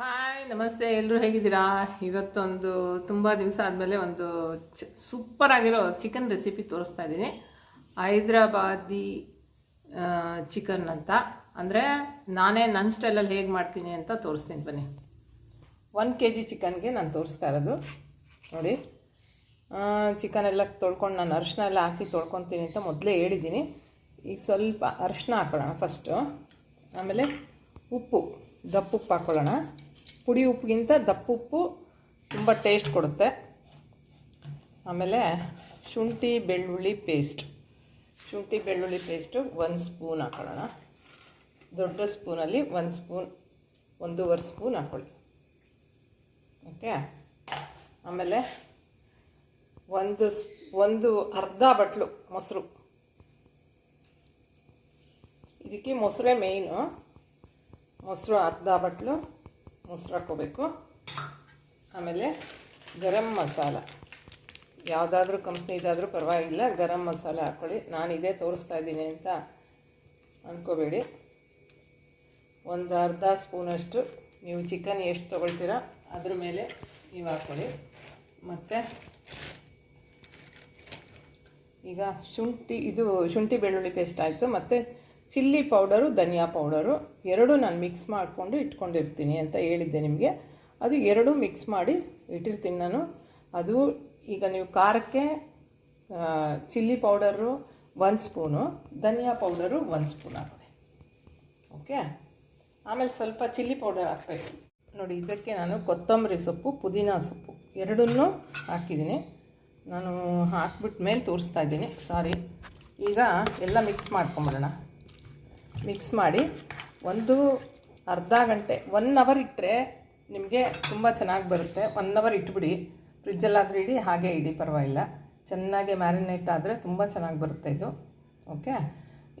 Hi ನಮಸ್ತೆ ಎಲ್ಲರೂ ಹೇಗಿದ್ದೀರಾ? ಇವತ್ತೊಂದು ತುಂಬ ದಿವಸ ಆದಮೇಲೆ ಒಂದು ಚ ಸೂಪರ್ ಆಗಿರೋ ಚಿಕನ್ ರೆಸಿಪಿ ತೋರಿಸ್ತಾ ಇದ್ದೀನಿ. ಹೈದ್ರಾಬಾದಿ ಚಿಕನ್ ಅಂತ. ಅಂದರೆ ನಾನೇ ನನ್ನ ಸ್ಟೈಲಲ್ಲಿ ಹೇಗೆ ಮಾಡ್ತೀನಿ ಅಂತ ತೋರಿಸ್ತೀನಿ, ಬನ್ನಿ. ಒನ್ ಕೆ ಜಿ ಚಿಕನ್ಗೆ ನಾನು ತೋರಿಸ್ತಾ ಇರೋದು. ನೋಡಿ. ಚಿಕನ್ ಎಲ್ಲ ತೊಳ್ಕೊಂಡು ನಾನು ಅರಿಶಿನ ಎಲ್ಲ ಹಾಕಿ ತೊಳ್ಕೊತೀನಿ ಅಂತ ಮೊದಲೇ ಹೇಳಿದ್ದೀನಿ. ಈಗ ಸ್ವಲ್ಪ ಅರಿಶಿನ ಹಾಕೊಳ್ಳೋಣ ಫಸ್ಟು ಆಮೇಲೆ ಉಪ್ಪು ದಪ್ಪುಪ್ಪು ಹಾಕ್ಕೊಳ್ಳೋಣ ಪುಡಿ ಉಪ್ಪಿಗಿಂತ ದಪ್ಪುಪ್ಪು ತುಂಬ ಟೇಸ್ಟ್ ಕೊಡುತ್ತೆ. ಆಮೇಲೆ ಶುಂಠಿ ಬೆಳ್ಳುಳ್ಳಿ ಪೇಸ್ಟ್ ಶುಂಠಿ ಬೆಳ್ಳುಳ್ಳಿ ಪೇಸ್ಟು ಒಂದು ಸ್ಪೂನ್ ಹಾಕೊಳ್ಳೋಣ. ದೊಡ್ಡ ಸ್ಪೂನಲ್ಲಿ ಒಂದು ಸ್ಪೂನ್ ಒಂದೂವರೆ ಸ್ಪೂನ್ ಹಾಕ್ಕೊಳ್ಳಿ ಓಕೆ ಆಮೇಲೆ ಒಂದು ಒಂದು ಅರ್ಧ ಬಟ್ಲು ಮೊಸರು. ಇದಕ್ಕೆ ಮೊಸರೇ ಮೇಯ್ನು ಮೊಸರು ಅರ್ಧ ಬಟ್ಲು ಮೊಸರು ಹಾಕೋಬೇಕು ಆಮೇಲೆ ಗರಂ ಮಸಾಲ. ಯಾವುದಾದ್ರೂ ಕಂಪ್ನಿದಾದರೂ ಪರವಾಗಿಲ್ಲ, ಗರಂ ಮಸಾಲ ಹಾಕ್ಕೊಳ್ಳಿ. ನಾನು ಇದೇ ತೋರಿಸ್ತಾ ಇದ್ದೀನಿ ಅಂತ ಅಂದ್ಕೋಬೇಡಿ ಒಂದು ಅರ್ಧ ಸ್ಪೂನಷ್ಟು ನೀವು ಚಿಕನ್ ಎಷ್ಟು ತೊಗೊಳ್ತೀರಾ ಅದ್ರ ಮೇಲೆ ನೀವು ಹಾಕ್ಕೊಳ್ಳಿ. ಮತ್ತು ಈಗ ಶುಂಠಿ, ಇದು ಶುಂಠಿ ಬೆಳ್ಳುಳ್ಳಿ ಪೇಸ್ಟ್ ಆಯಿತು. ಮತ್ತು ಚಿಲ್ಲಿ ಪೌಡರು, ಧನಿಯಾ ಪೌಡರು, ಎರಡು ನಾನು ಮಿಕ್ಸ್ ಮಾಡಿಕೊಂಡು ಇಟ್ಕೊಂಡಿರ್ತೀನಿ ಅಂತ ಹೇಳಿದ್ದೆ ನಿಮಗೆ. ಅದು ಎರಡು ಮಿಕ್ಸ್ ಮಾಡಿ ಇಟ್ಟಿರ್ತೀನಿ ನಾನು. ಅದು ಈಗ ನೀವು ಖಾರಕ್ಕೆ ಚಿಲ್ಲಿ ಪೌಡರು ಒಂದು ಸ್ಪೂನು, ಧನಿಯಾ ಪೌಡರು ಒಂದು ಸ್ಪೂನ್ ಹಾಕಿದೆ ಓಕೆ? ಆಮೇಲೆ ಸ್ವಲ್ಪ ಚಿಲ್ಲಿ ಪೌಡರ್ ಹಾಕಬೇಕು. ನೋಡಿ, ಇದಕ್ಕೆ ನಾನು ಕೊತ್ತಂಬರಿ ಸೊಪ್ಪು, ಪುದೀನ ಸೊಪ್ಪು ಎರಡನ್ನೂ ಹಾಕಿದ್ದೀನಿ. ನಾನು ಹಾಕ್ಬಿಟ್ಟು ಮೇಲೆ ತೋರಿಸ್ತಾ ಇದ್ದೀನಿ. ಸಾರಿ. ಈಗ ಎಲ್ಲ ಮಿಕ್ಸ್ ಮಾಡ್ಕೊಂಬಿಡೋಣ ಮಿಕ್ಸ್ ಮಾಡಿ ಒಂದು ಅರ್ಧ ಗಂಟೆ ಒನ್ ಅವರ್ ಇಟ್ಟರೆ ನಿಮಗೆ ತುಂಬ ಚೆನ್ನಾಗಿ ಬರುತ್ತೆ. One hour ಇಟ್ಬಿಡಿ. ಫ್ರಿಜ್ಜಲ್ಲಾದರೂ ಇಡಿ, ಹಾಗೆ ಇಡಿ, ಪರವಾಗಿಲ್ಲ. ಚೆನ್ನಾಗಿ ಮ್ಯಾರಿನೇಟ್ ಆದರೆ ತುಂಬ ಚೆನ್ನಾಗಿ ಬರುತ್ತೆ ಇದು. ಓಕೆ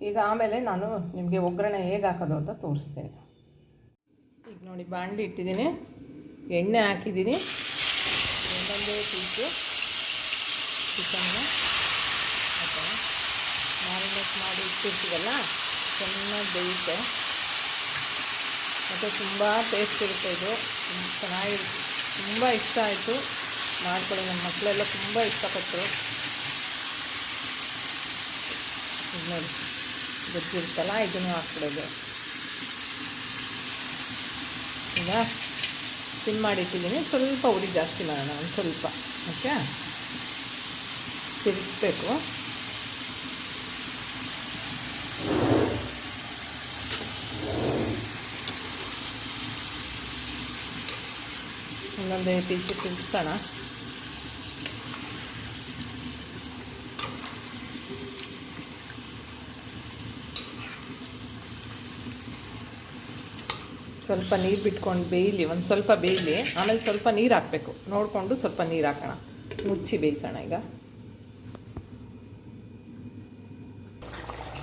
ಈಗ ಆಮೇಲೆ ನಾನು ನಿಮಗೆ ಒಗ್ಗರಣೆ ಹೇಗೆ ಹಾಕೋದು ಅಂತ ತೋರಿಸ್ತೀನಿ. ಈಗ ನೋಡಿ ಬಾಣಲಿ ಇಟ್ಟಿದ್ದೀನಿ. ಎಣ್ಣೆ ಹಾಕಿದ್ದೀನಿ. ಒಂದೊಂದೇ ಪೀಸು ಚಿಕನ್ನ. ಮ್ಯಾರಿನೇಟ್ ಮಾಡಿ ಇಟ್ಟಿರ್ತೀವಲ್ಲ? ಚೆನ್ನಾಗಿ ಬೇಯುತ್ತೆ ಮತ್ತು ತುಂಬ ಟೇಸ್ಟ್ ಇರುತ್ತೆ ಇದು. ಚೆನ್ನಾಗಿರುತ್ತೆ. ತುಂಬ ಇಷ್ಟ ಆಯಿತು ಮಾಡ್ಕೊಳ್ಳಿ. ನಮ್ಮ ಮಕ್ಕಳೆಲ್ಲ ತುಂಬ ಇಷ್ಟಪಟ್ಟರು. ನೋಡಿ. ಗೊಜ್ಜಿರುತ್ತಲ್ಲ ಇದನ್ನು ಹಾಕ್ಬಿಡೋದು. ಈಗ ಸ್ಪಿನ್ ಮಾಡಿಟ್ಟಿದ್ದೀನಿ. ಸ್ವಲ್ಪ ಉರಿ ಜಾಸ್ತಿ ಮಾಡೋಣ, ಒಂದು ಸ್ವಲ್ಪ. ಓಕೆ ತಿರುಗಿಸ್ಬೇಕು ಇನ್ನೊಂದು ಪೀಸು ತಿಳ್ಸೋಣ ಸ್ವಲ್ಪ ನೀರು ಬಿಟ್ಕೊಂಡು ಬೇಯಲಿ, ಒಂದು ಸ್ವಲ್ಪ ಬೇಯಲಿ, ಆಮೇಲೆ ಸ್ವಲ್ಪ ನೀರು ಹಾಕಬೇಕು. ನೋಡಿಕೊಂಡು ಸ್ವಲ್ಪ ನೀರು ಹಾಕೋಣ. ಮುಚ್ಚಿ ಬೇಯಿಸೋಣ ಈಗ.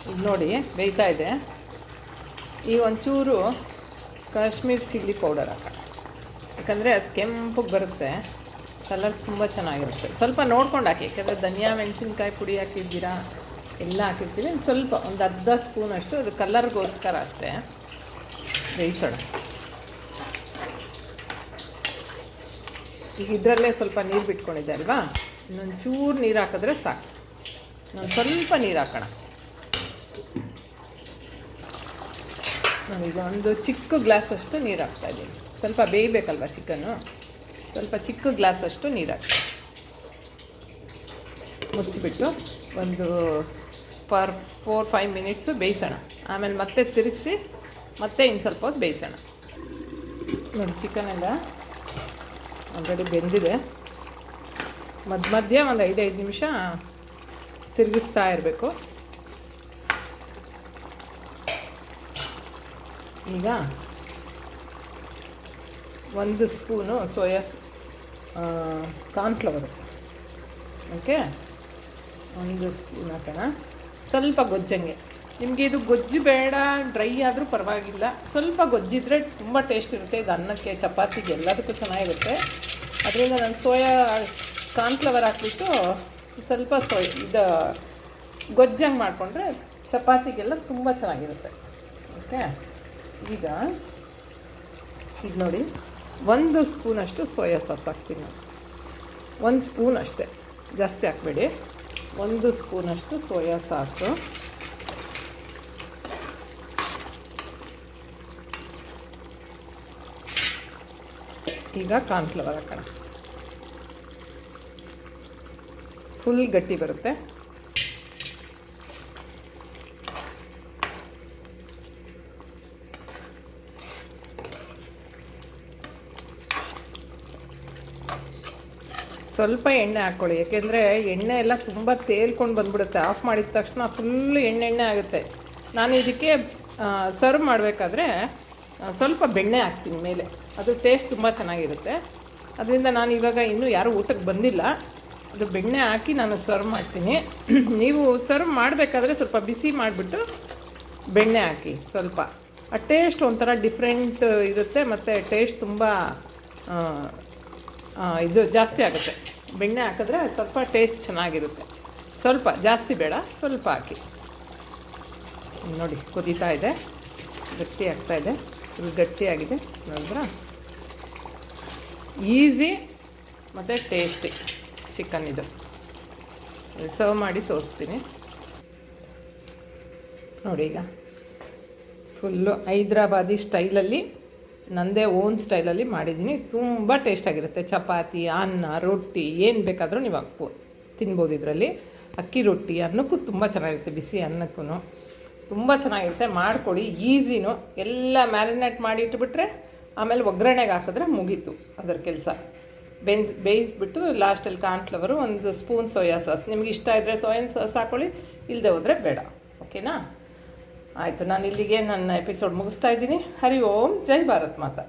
ಇದು ನೋಡಿ, ಬೇಯ್ತಾ ಇದೆ. ಈಗ ಒಂಚೂರು ಕಾಶ್ಮೀರ್ ಚಿಲ್ಲಿ ಪೌಡರ್ ಹಾಕೋಣ. ಯಾಕಂದರೆ ಅದು ಕೆಂಪಗೆ ಬರುತ್ತೆ. ಕಲರ್ ತುಂಬ ಚೆನ್ನಾಗಿರುತ್ತೆ. ಸ್ವಲ್ಪ ನೋಡ್ಕೊಂಡು ಹಾಕಿ, ಯಾಕಂದರೆ ಧನಿಯಾ, ಮೆಣಸಿನ್ಕಾಯಿ ಪುಡಿ ಹಾಕಿದ್ದೀರಾ? ಎಲ್ಲ ಹಾಕಿರ್ತೀವಿ. ಒಂದು ಸ್ವಲ್ಪ ಒಂದು ಅರ್ಧ ಸ್ಪೂನ್ ಅಷ್ಟು, ಅದು ಕಲರ್ಗೋಸ್ಕರ ಅಷ್ಟೇ. ಬೇಯಿಸೋಣ. ಈಗ ಇದರಲ್ಲೇ ಸ್ವಲ್ಪ ನೀರು ಬಿಟ್ಕೊಂಡಿದ್ದೆ ಅಲ್ವಾ? ಇನ್ನೊಂದು ಚೂರು ನೀರು ಹಾಕಿದ್ರೆ ಸಾಕು. ಇನ್ನೊಂದು ಸ್ವಲ್ಪ ನೀರು ಹಾಕೋಣ. ನಾವೀಗ ಒಂದು ಚಿಕ್ಕ ಗ್ಲಾಸಷ್ಟು ನೀರು ಹಾಕ್ತಾಯಿದ್ದೀನಿ ಸ್ವಲ್ಪ ಬೇಯಬೇಕಲ್ವ ಚಿಕನ್ನು? ಸ್ವಲ್ಪ ಚಿಕ್ಕ ಗ್ಲಾಸಷ್ಟು ನೀರು ಹಾಕ್ತೀನಿ ಮುಚ್ಚಿಬಿಟ್ಟು ಒಂದು ಫಾರ್, ಫೋರ್, ಫೈವ್ ಮಿನಿಟ್ಸು ಬೇಯಿಸೋಣ. ಆಮೇಲೆ ಮತ್ತೆ ತಿರುಗಿಸಿ ಮತ್ತೆ ಇನ್ನು ಸ್ವಲ್ಪ ಹೊತ್ತು ಬೇಯಿಸೋಣ. ನೋಡಿ ಚಿಕನ್ ಎಲ್ಲ ಆಲ್ರೆಡಿ ಬೆಂದಿದೆ. ಮಧ್ಯ ಮಧ್ಯೆ ಒಂದು ಐದೈದು ನಿಮಿಷ ತಿರುಗಿಸ್ತಾ ಇರಬೇಕು. ಈಗ ಒಂದು ಸ್ಪೂನು ಸೋಯಾ ಕಾರ್ನ್ಫ್ಲವರು. ಓಕೆ? ಒಂದು ಸ್ಪೂನ್ ಹಾಕೋಣ. ಸ್ವಲ್ಪ ಗೊಜ್ಜಂಗೆ. ನಿಮಗೆ ಇದು ಗೊಜ್ಜು ಬೇಡ, ಡ್ರೈ ಆದರೂ ಪರವಾಗಿಲ್ಲ. ಸ್ವಲ್ಪ ಗೊಜ್ಜಿದ್ರೆ ತುಂಬ ಟೇಸ್ಟ್ ಇರುತ್ತೆ. ಇದು ಅನ್ನಕ್ಕೆ ಚಪಾತಿಗೆ ಎಲ್ಲದಕ್ಕೂ ಚೆನ್ನಾಗಿರುತ್ತೆ. ಅದರಿಂದ ನಾನು ಸೋಯಾ ಕಾರ್ನ್ಫ್ಲವರ್ ಹಾಕ್ಬಿಟ್ಟು ಸ್ವಲ್ಪ ಸೋಯ್ ಇದು ಗೊಜ್ಜಂಗೆ ಮಾಡಿಕೊಂಡ್ರೆ ಚಪಾತಿಗೆಲ್ಲ ತುಂಬ ಚೆನ್ನಾಗಿರುತ್ತೆ. ಓಕೆ? ಈಗ ಇದು ನೋಡಿ, ಒಂದು ಸ್ಪೂನಷ್ಟು ಸೋಯಾ ಸಾಸ್ ಹಾಕ್ತೀನಿ ನಾನು. ಒಂದು ಸ್ಪೂನ್ ಅಷ್ಟೇ, ಜಾಸ್ತಿ ಹಾಕಬೇಡಿ. ಒಂದು ಸ್ಪೂನಷ್ಟು ಸೋಯಾ ಸಾಸು. ಈಗ ಕಾರ್ನ್ಫ್ಲವರ್ ಹಾಕೋಣ. ಫುಲ್ ಗಟ್ಟಿ ಬರುತ್ತೆ. ಸ್ವಲ್ಪ ಎಣ್ಣೆ ಹಾಕ್ಕೊಳ್ಳಿ. ಯಾಕೆಂದರೆ ಎಣ್ಣೆ ಎಲ್ಲ ತುಂಬ ತೇಲ್ಕೊಂಡು ಬಂದ್ಬಿಡುತ್ತೆ. ಆಫ್ ಮಾಡಿದ ತಕ್ಷಣ ಫುಲ್ ಎಣ್ಣೆಣ್ಣೆ ಎಣ್ಣೆ ಆಗುತ್ತೆ. ನಾನು ಇದಕ್ಕೆ ಸರ್ವ್ ಮಾಡಬೇಕಾದ್ರೆ ಸ್ವಲ್ಪ ಬೆಣ್ಣೆ ಹಾಕ್ತೀನಿ ಮೇಲೆ. ಅದು ಟೇಸ್ಟ್ ತುಂಬ ಚೆನ್ನಾಗಿರುತ್ತೆ. ಅದರಿಂದ ನಾನು ಇವಾಗ ಇನ್ನೂ ಯಾರೂ ಊಟಕ್ಕೆ ಬಂದಿಲ್ಲ. ಅದು ಬೆಣ್ಣೆ ಹಾಕಿ ನಾನು ಸರ್ವ್ ಮಾಡ್ತೀನಿ. ನೀವು ಸರ್ವ್ ಮಾಡಬೇಕಾದ್ರೆ ಸ್ವಲ್ಪ ಬಿಸಿ ಮಾಡಿಬಿಟ್ಟು ಬೆಣ್ಣೆ ಹಾಕಿ ಸ್ವಲ್ಪ. ಆ ಟೇಸ್ಟ್ ಒಂಥರ ಡಿಫ್ರೆಂಟ್ ಇರುತ್ತೆ, ಮತ್ತು ಟೇಸ್ಟ್ ತುಂಬ ಇದು ಜಾಸ್ತಿ ಆಗುತ್ತೆ. ಬೆಣ್ಣೆ ಹಾಕಿದ್ರೆ ಸ್ವಲ್ಪ ಟೇಸ್ಟ್ ಚೆನ್ನಾಗಿರುತ್ತೆ. ಸ್ವಲ್ಪ, ಜಾಸ್ತಿ ಬೇಡ, ಸ್ವಲ್ಪ ಹಾಕಿ. ನೋಡಿ, ಕುದೀತಾ ಇದೆ. ಗಟ್ಟಿ ಆಗ್ತಾ ಇದೆ. ಇದು ಗಟ್ಟಿಯಾಗಿದೆ. ನೋಡಿದ್ರ ಈಸಿ ಮತ್ತು ಟೇಸ್ಟಿ ಚಿಕನ್ ಇದು. ಸರ್ವ್ ಮಾಡಿ ತೋರಿಸ್ತೀನಿ. ನೋಡಿ ಈಗ. ಫುಲ್ಲು ಹೈದ್ರಾಬಾದಿ ಸ್ಟೈಲಲ್ಲಿ ನನ್ನದೇ ಓನ್ ಸ್ಟೈಲಲ್ಲಿ ಮಾಡಿದ್ದೀನಿ. ತುಂಬ ಟೇಸ್ಟಾಗಿರುತ್ತೆ ಚಪಾತಿ, ಅನ್ನ, ರೊಟ್ಟಿ, ಏನು ಬೇಕಾದರೂ ನೀವು ಹಾಕ್ಬೋದು ತಿನ್ಬೋದು ಇದರಲ್ಲಿ. ಅಕ್ಕಿ ರೊಟ್ಟಿ, ಅನ್ನಕ್ಕೂ ತುಂಬ ಚೆನ್ನಾಗಿರುತ್ತೆ. ಬಿಸಿ ಅನ್ನಕ್ಕೂ ತುಂಬ ಚೆನ್ನಾಗಿರುತ್ತೆ. ಮಾಡಿಕೊಡಿ. ಈಸಿನೂ. ಎಲ್ಲ ಮ್ಯಾರಿನೇಟ್ ಮಾಡಿ ಇಟ್ಬಿಟ್ರೆ ಆಮೇಲೆ ಒಗ್ಗರಣೆಗೆ ಹಾಕಿದ್ರೆ ಮುಗೀತು ಅದರ ಕೆಲಸ. ಬೆನ್ಸ್ ಬೇಯಿಸ್ಬಿಟ್ಟು ಲಾಸ್ಟಲ್ಲಿ ಕಾರ್ನ್ಫ್ಲವರು ಒಂದು ಸ್ಪೂನ್ ಸೋಯಾ ಸಾಸ್ ನಿಮ್ಗೆ ಇಷ್ಟ ಇದ್ದರೆ ಸೋಯಾ ಸಾಸ್ ಹಾಕ್ಕೊಳ್ಳಿ ಇಲ್ಲದೆ ಹೋದರೆ ಬೇಡ. ಓಕೆನಾ ಆಯಿತು ನಾನು ಇಲ್ಲಿಗೆ ನನ್ನ ಎಪಿಸೋಡ್ ಮುಗಿಸ್ತಾ ಇದ್ದೀನಿ. ಹರಿ ಓಂ ಜೈ ಭಾರತ್ ಮಾತಾ.